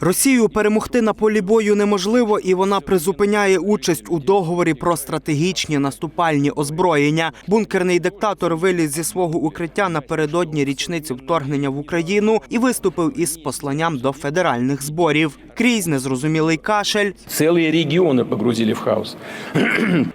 Росію перемогти на полі бою неможливо, і вона призупиняє участь у договорі про стратегічні наступальні озброєння. Бункерний диктатор виліз зі свого укриття напередодні річниці вторгнення в Україну і виступив із посланням до федеральних зборів Крізь незрозумілий кашель. Целые регионы погрузили в хаос.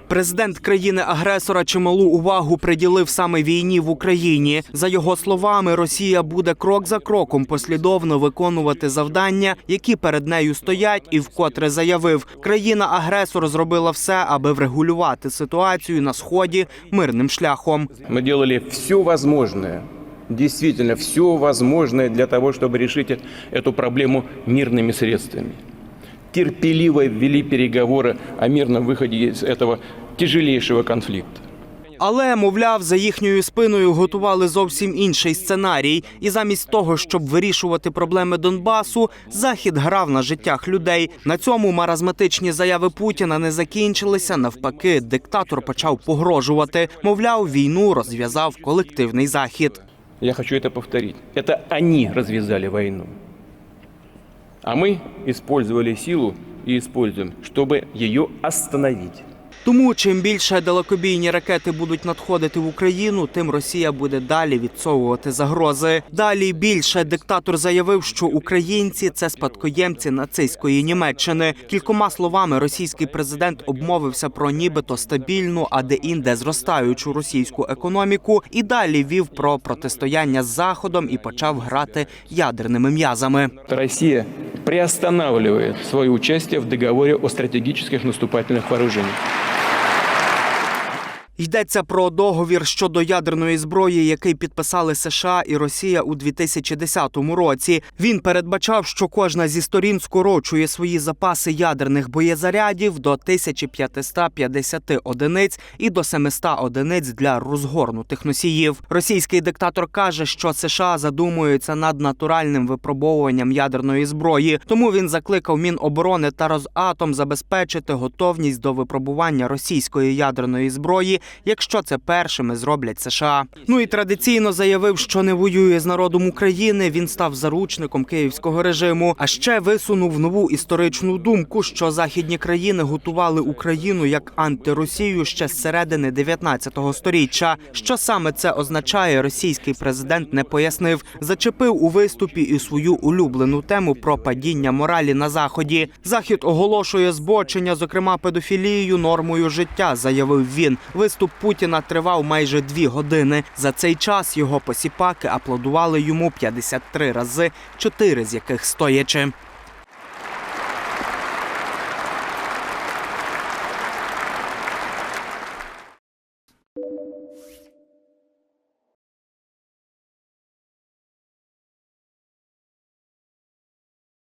Президент країни-агресора чималу увагу приділив саме війні в Україні. За його словами, Росія буде крок за кроком послідовно виконувати завдання, які перед нею стоять, і вкотре заявив, країна-агресор зробила все, аби врегулювати ситуацію на сході мирним шляхом. Мы делали все возможное, действительно все возможное для того, чтобы решить э- эту проблему мирными средствами. Терпеливо ввели переговоры о мирном выходе из этого тяжелейшего конфликта. Але, мовляв, за їхньою спиною готували зовсім інший сценарій. І замість того, щоб вирішувати проблеми Донбасу, захід грав на життях людей. На цьому маразматичні заяви Путіна не закінчилися. Навпаки, диктатор почав погрожувати. Мовляв, війну розв'язав колективний захід. Я хочу это повторить. Это они развязали войну. А мы использовали силу и используем, чтобы ее остановить. Тому чим більше далекобійні ракети будуть надходити в Україну, тим Росія буде далі відсовувати загрози. Далі більше диктатор заявив, що українці це спадкоємці нацистської Німеччини. Кількома словами російський президент обмовився про нібито стабільну, а де інде зростаючу російську економіку, і далі вів про протистояння з заходом і почав грати ядерними м'язами. Россия приостанавливает свое участие в договоре о стратегических наступательных вооружениях. Йдеться про договір щодо ядерної зброї, який підписали США і Росія у 2010 році. Він передбачав, що кожна зі сторін скорочує свої запаси ядерних боєзарядів до 1550 одиниць і до 700 одиниць для розгорнутих носіїв. Російський диктатор каже, що США задумуються над натуральним випробовуванням ядерної зброї. Тому він закликав Міноборони та Росатом забезпечити готовність до випробування російської ядерної зброї, якщо це першими зроблять США. Ну і традиційно заявив, що не воює з народом України. Він став заручником київського режиму. А ще висунув нову історичну думку, що західні країни готували Україну як антиросію ще з середини 19 століття. Що саме це означає, російський президент не пояснив. Зачепив у виступі і свою улюблену тему про падіння моралі на заході. Захід оголошує збочення, зокрема педофілією, нормою життя, заявив він. Виступ Путіна тривав майже дві години. За цей час його посіпаки аплодували йому 53 рази, чотири з яких стоячи.